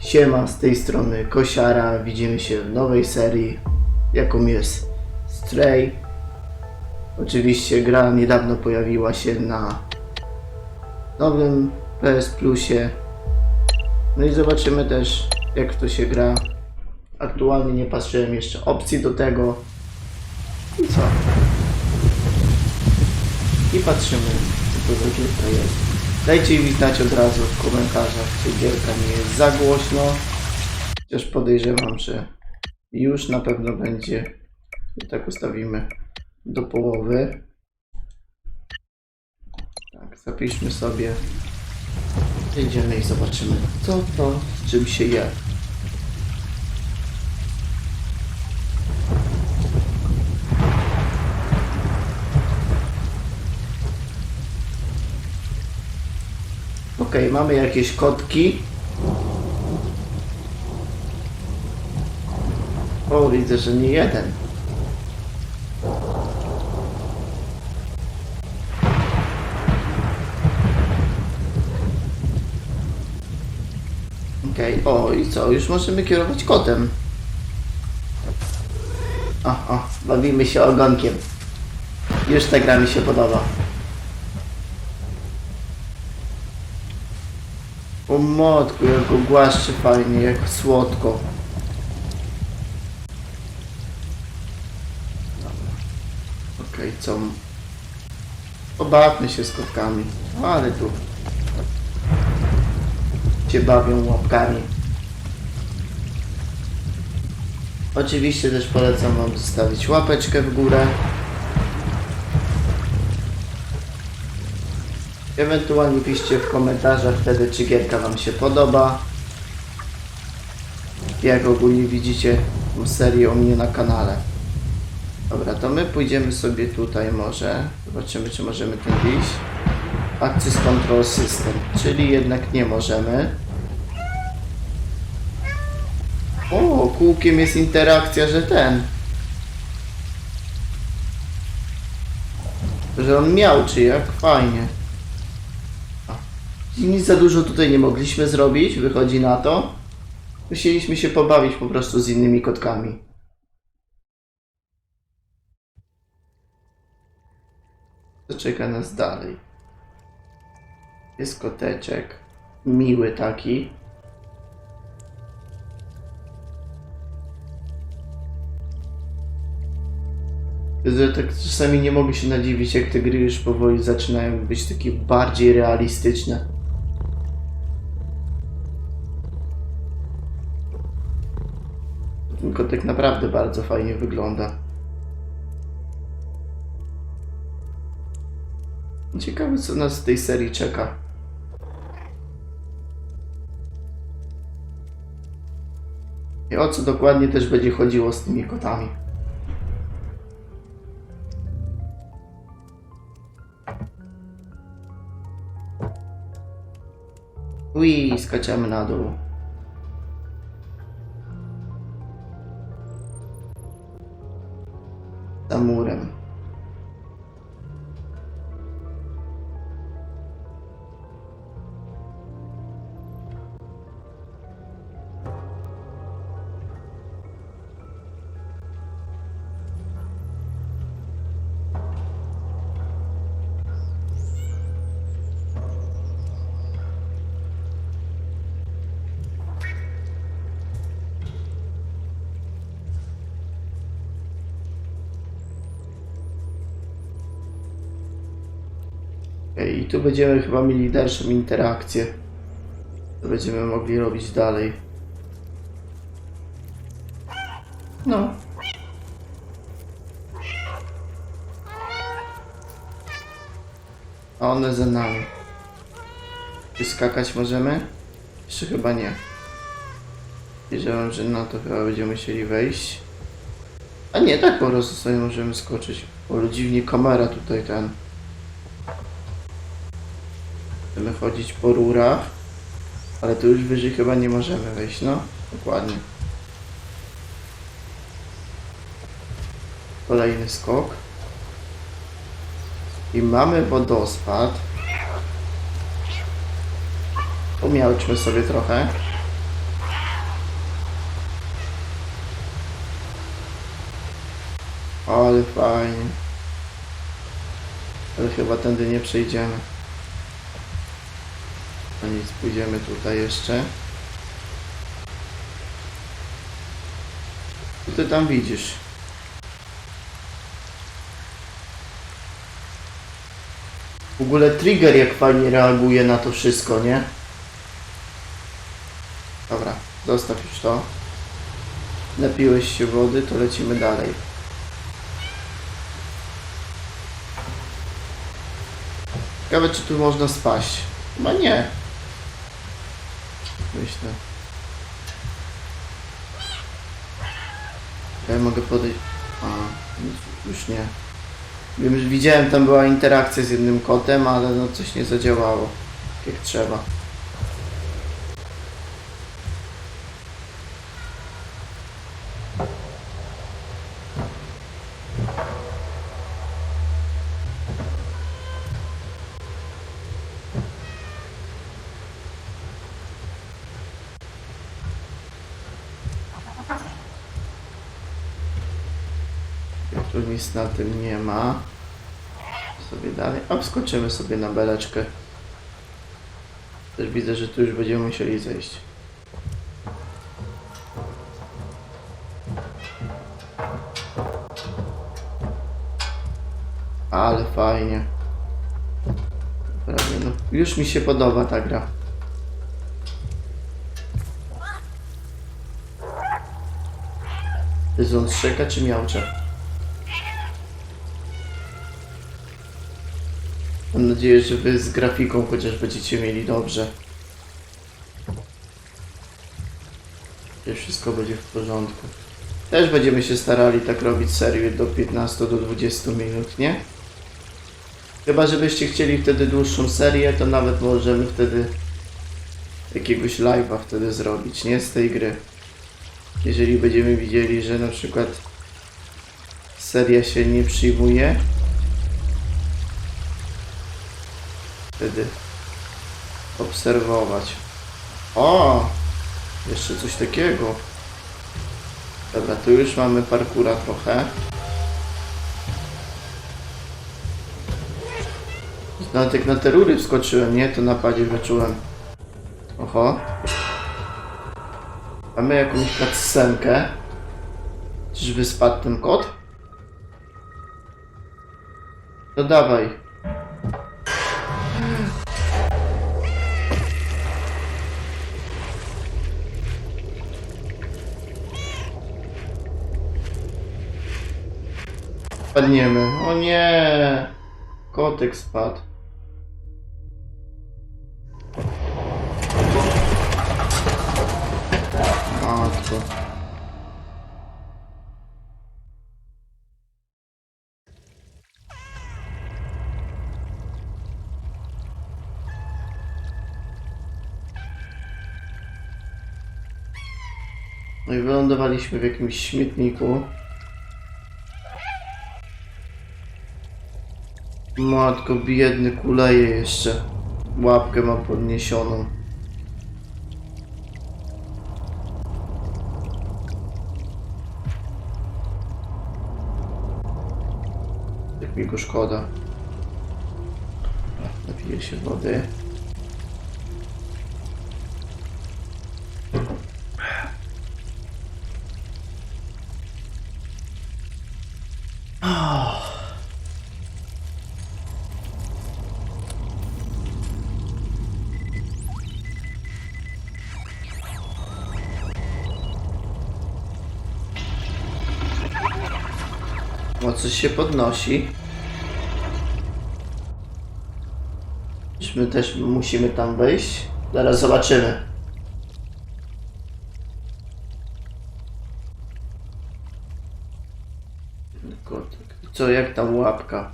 Siema, z tej strony Kosiara. Widzimy się w nowej serii, jaką jest Stray. Oczywiście gra niedawno pojawiła się na nowym PS Plusie. No i zobaczymy też, jak to się gra. Aktualnie nie patrzyłem jeszcze opcji do tego. I co? I patrzymy, co to za gierka jest. Dajcie mi znać od razu w komentarzach, czy gierka nie jest za głośno. Chociaż podejrzewam, że już na pewno będzie. I tak ustawimy do połowy. Tak, zapiszmy sobie. Idziemy i zobaczymy, co to z czym się je. Okej, mamy jakieś kotki. O, widzę, że nie jeden. Okej, o i co? Już możemy kierować kotem. O, o, bawimy się ogonkiem. Już ta gra mi się podoba. O matku, jak go głaszczy fajnie, jak słodko. Dobra. Okej, co? m- Pobawmy się z kotkami. Ale tu cię bawią łapkami. Oczywiście też polecam wam zostawić łapeczkę w górę. Ewentualnie piszcie w komentarzach wtedy, czy gierka Wam się podoba. Jak ogólnie widzicie tą serię u mnie na kanale. Dobra, to my pójdziemy sobie tutaj może. Zobaczymy, czy możemy ten iść. Access Control System, czyli jednak nie możemy. O, kółkiem jest interakcja, że ten. Że on miał, czy jak? Fajnie. Nic za dużo tutaj nie mogliśmy zrobić, wychodzi na to. Musieliśmy się pobawić po prostu z innymi kotkami. Co czeka nas dalej? Jest koteczek. Miły taki. Tak czasami nie mogę się nadziwić, jak te gry już powoli zaczynają być takie bardziej realistyczne. Ten kotek naprawdę bardzo fajnie wygląda. Ciekawe, co nas w tej serii czeka. I o co dokładnie też będzie chodziło z tymi kotami. Ui, skaczemy na dół. I tu będziemy chyba mieli dalszą interakcję. To będziemy mogli robić dalej. No. A one za nami. Czy skakać możemy? Jeszcze chyba nie. Wiedziałem, że na to chyba będziemy musieli wejść. A nie, tak po prostu sobie możemy skoczyć. O, dziwnie kamera tutaj ten. Będziemy chodzić po rurach, ale tu już wyżej chyba nie możemy wejść, no. Dokładnie. Kolejny skok. I mamy wodospad. Umiałczmy sobie trochę. Ale fajnie. Ale chyba tędy nie przejdziemy. Nic, pójdziemy tutaj jeszcze. Co ty tam widzisz? W ogóle trigger jak fajnie reaguje na to wszystko, nie? Dobra, zostaw już to. Napiłeś się wody, to lecimy dalej. Ciekawe, czy tu można spaść. Chyba nie. Myślę. Ja mogę podejść. A, już nie. Wiem, że widziałem, tam była interakcja z jednym kotem, ale no coś nie zadziałało. Jak trzeba. Tu nic na tym nie ma. Sobie dalej. A wskoczymy sobie na beleczkę. Też widzę, że tu już będziemy musieli zejść. Ale fajnie. Prawie, no. Już mi się podoba ta gra. Jest on szczeka czy miałcze? Mam nadzieję, że wy z grafiką chociaż będziecie mieli dobrze. Że wszystko będzie w porządku. Też będziemy się starali tak robić serię do 15 do 20 minut, nie? Chyba, żebyście chcieli wtedy dłuższą serię, to nawet możemy wtedy jakiegoś live'a wtedy zrobić, nie? Z tej gry. Jeżeli będziemy widzieli, że na przykład seria się nie przyjmuje, wtedy obserwować. O! Jeszcze coś takiego. Dobra, tu już mamy parkura trochę. Nawet jak na te rury wskoczyłem, nie? To napadzie wyczułem. Oho. Mamy jakąś cutscenkę. Czyżby spadł ten kot? No dawaj. Spadniemy. O nie! Kotek spadł. Matko. No i wylądowaliśmy w jakimś śmietniku. Matko, biedny kuleje jeszcze. Łapkę ma podniesioną. Jak mi go szkoda. Napiję się wody. Coś się podnosi. My też musimy tam wejść? Zaraz zobaczymy. Co, jak tam łapka?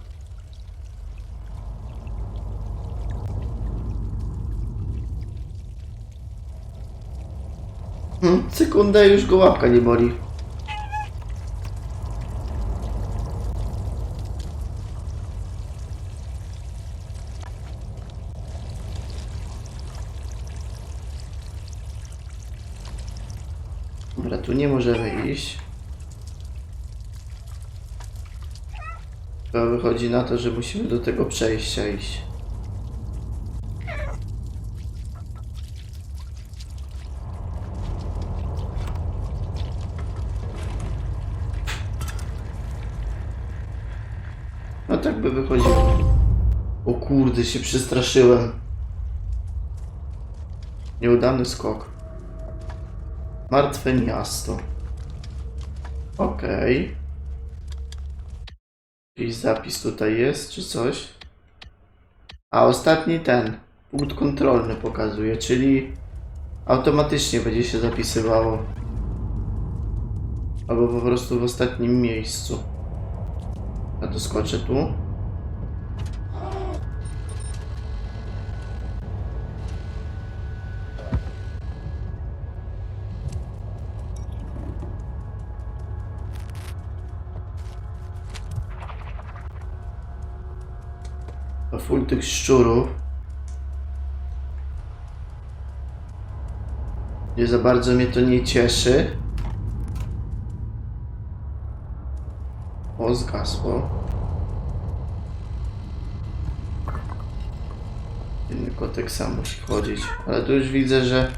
Hmm, sekundę już go łapka nie boli. Dobra, tu nie możemy iść. To wychodzi na to, że musimy do tego przejścia iść. No tak by wychodziło. O kurde, się przestraszyłem. Nieudany skok. Martwe miasto. Okej. Jakiś zapis tutaj jest, czy coś? A ostatni ten. Punkt kontrolny pokazuje, czyli automatycznie będzie się zapisywało. Albo po prostu w ostatnim miejscu. Ja doskoczę tu. Full tych szczurów. Nie za bardzo mnie to nie cieszy. O, zgasło. Inny kotek sam musi chodzić. Ale tu już widzę, że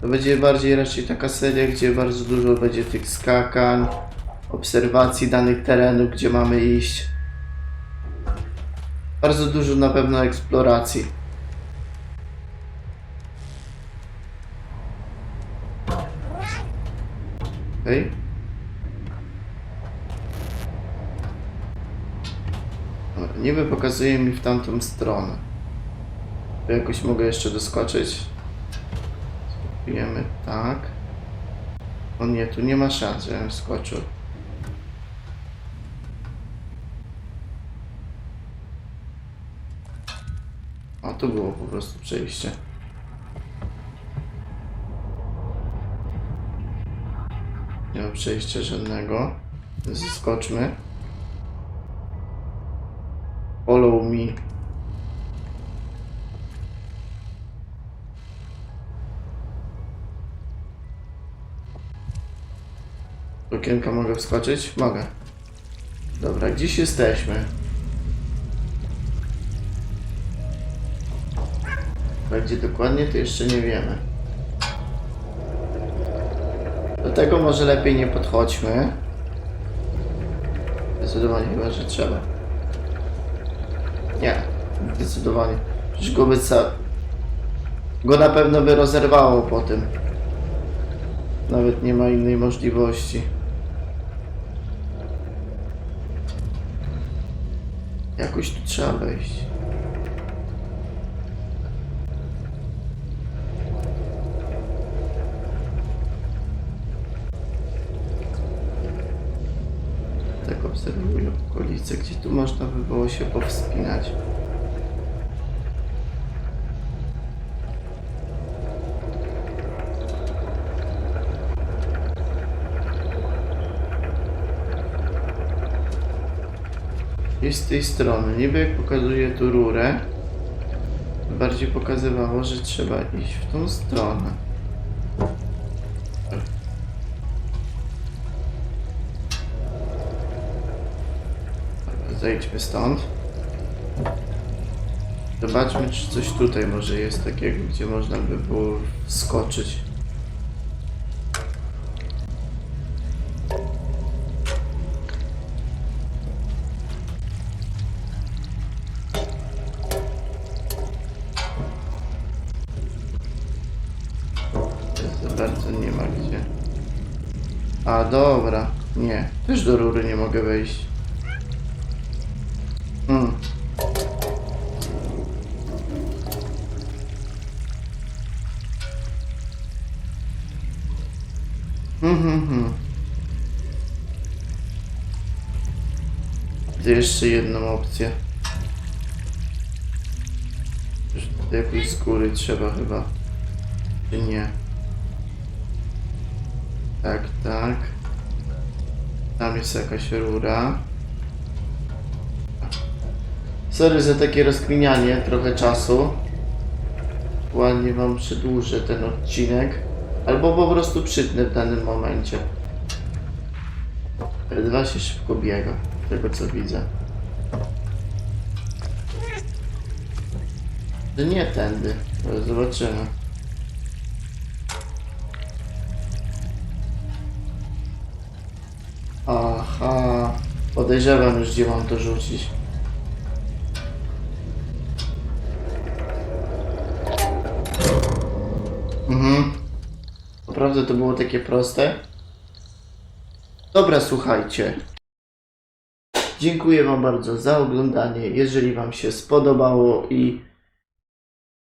to będzie bardziej raczej taka seria, gdzie bardzo dużo będzie tych skakań, obserwacji danych terenów, gdzie mamy iść. Bardzo dużo na pewno eksploracji. Okej. Dobra, Niby pokazuje mi w tamtą stronę. To jakoś mogę jeszcze doskoczyć. Spróbujemy tak. O nie, tu nie ma szans, żebym skoczył. A tu było po prostu przejście. Nie ma przejścia żadnego. Zeskoczmy. Follow me. Okienka mogę wskoczyć? Mogę. Dobra, gdzieś jesteśmy? A gdzie dokładnie, to jeszcze nie wiemy. Do tego może lepiej nie podchodźmy. Zdecydowanie chyba, że trzeba. Nie, zdecydowanie. Przecież go by ca... Go na pewno by rozerwało po tym. Nawet nie ma innej możliwości. Jakoś tu trzeba wejść. Tak okolice, gdzie tu można by było się powspinać. I z tej strony, niby jak pokazuje tu rurę, bardziej pokazywało, że trzeba iść w tą stronę. Zejdźmy stąd. Zobaczmy, czy coś tutaj może jest takiego, gdzie można by było wskoczyć. Za bardzo nie ma gdzie. A dobra, nie. Też do rury nie mogę wejść. Hmm. Widzę jeszcze jedną opcję. Już jakoś z góry trzeba chyba. Czy nie? Tak, tak. Tam jest jakaś rura. Sorry za takie rozkminianie, trochę czasu. Ładnie wam przedłużę ten odcinek. Albo po prostu przytnę w danym momencie. Dwa się szybko biega, tego co widzę. Nie tędy, zobaczymy. Aha, podejrzewam już gdzie mam to rzucić. Naprawdę to było takie proste? Dobra, słuchajcie. Dziękuję Wam bardzo za oglądanie. Jeżeli Wam się spodobało i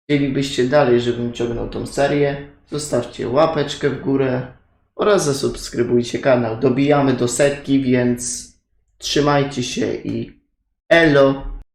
chcielibyście dalej, żebym ciągnął tą serię, zostawcie łapeczkę w górę oraz zasubskrybujcie kanał. Dobijamy do setki, więc trzymajcie się i elo!